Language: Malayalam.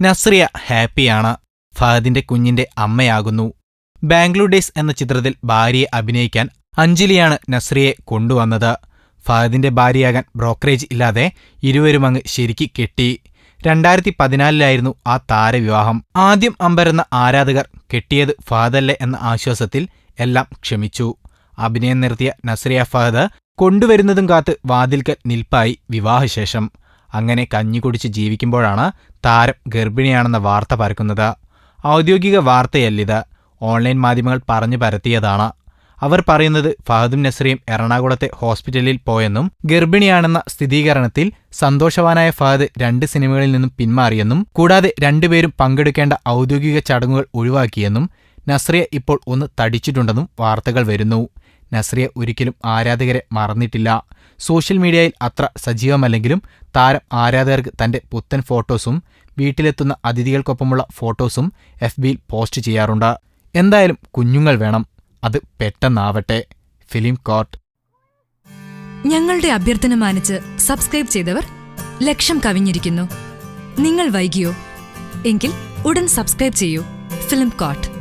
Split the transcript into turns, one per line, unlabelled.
നസ്രിയ ഹാപ്പിയാണ്. ഫഹദിന്റെ കുഞ്ഞിന്റെ അമ്മയാകുന്നു. ബാംഗ്ലൂർ ഡേയ്സ് എന്ന ചിത്രത്തിൽ ഭാര്യയെ അഭിനയിക്കാൻ അഞ്ജലിയാണ് നസ്രിയെ കൊണ്ടുവന്നത്. ഫഹദിന്റെ ഭാര്യയാകാൻ ബ്രോക്കറേജ് ഇല്ലാതെ ഇരുവരും അങ്ങ് ശരിക്ക് കെട്ടി. രണ്ടായിരത്തി പതിനാലിലായിരുന്നു ആ താരവിവാഹം. ആദ്യം അമ്പരന്ന ആരാധകർ കെട്ടിയത് ഫഹദല്ലേ എന്ന ആശ്വാസത്തിൽ എല്ലാം ക്ഷമിച്ചു. അഭിനയം നിർത്തിയ നസ്രിയ ഫഹദ് കൊണ്ടുവരുന്നതും കാത്ത് വാതിൽക്കൽ നിൽപ്പായി വിവാഹശേഷം. അങ്ങനെ കഞ്ഞി കുടിച്ച് ജീവിക്കുമ്പോഴാണ് താരം ഗർഭിണിയാണെന്ന വാർത്ത പരക്കുന്നത്. ഔദ്യോഗിക വാർത്തയല്ലിത്. ഓൺലൈൻ മാധ്യമങ്ങൾ പറഞ്ഞു പരത്തിയതാണ്. അവർ പറയുന്നത് ഫഹദും നസ്രിയും എറണാകുളത്തെ ഹോസ്പിറ്റലിൽ പോയെന്നും ഗർഭിണിയാണെന്ന സ്ഥിരീകരണത്തിൽ സന്തോഷവാനായ ഫഹദ് രണ്ട് സിനിമകളിൽ നിന്നും പിന്മാറിയെന്നും കൂടാതെ രണ്ടുപേരും പങ്കെടുക്കേണ്ട ഔദ്യോഗിക ചടങ്ങുകൾ ഒഴിവാക്കിയെന്നും നസ്രിയ ഇപ്പോൾ ഒന്ന് തടിച്ചിട്ടുണ്ടെന്നും വാർത്തകൾ വരുന്നു. നസ്രിയ ഒരിക്കലും ആരാധകരെ മറന്നിട്ടില്ല. സോഷ്യൽ മീഡിയയിൽ അത്ര സജീവമല്ലെങ്കിലും താരം ആരാധകർക്ക് തന്റെ പുത്തൻ ഫോട്ടോസും വീട്ടിലെത്തുന്ന അതിഥികൾക്കൊപ്പമുള്ള ഫോട്ടോസും എഫ് ബിയിൽ പോസ്റ്റ് ചെയ്യാറുണ്ട്. എന്തായാലും കുഞ്ഞുങ്ങൾ വേണം. അത് പെട്ടെന്നാവട്ടെ. Film court.
ഞങ്ങളുടെ അഭ്യർത്ഥന മാനിച്ച് സബ്സ്ക്രൈബ് ചെയ്തവർ ലക്ഷം കവിഞ്ഞിരിക്കുന്നു. നിങ്ങൾ വൈകിയോ? എങ്കിൽ ഉടൻ സബ്സ്ക്രൈബ് ചെയ്യൂ. Film coat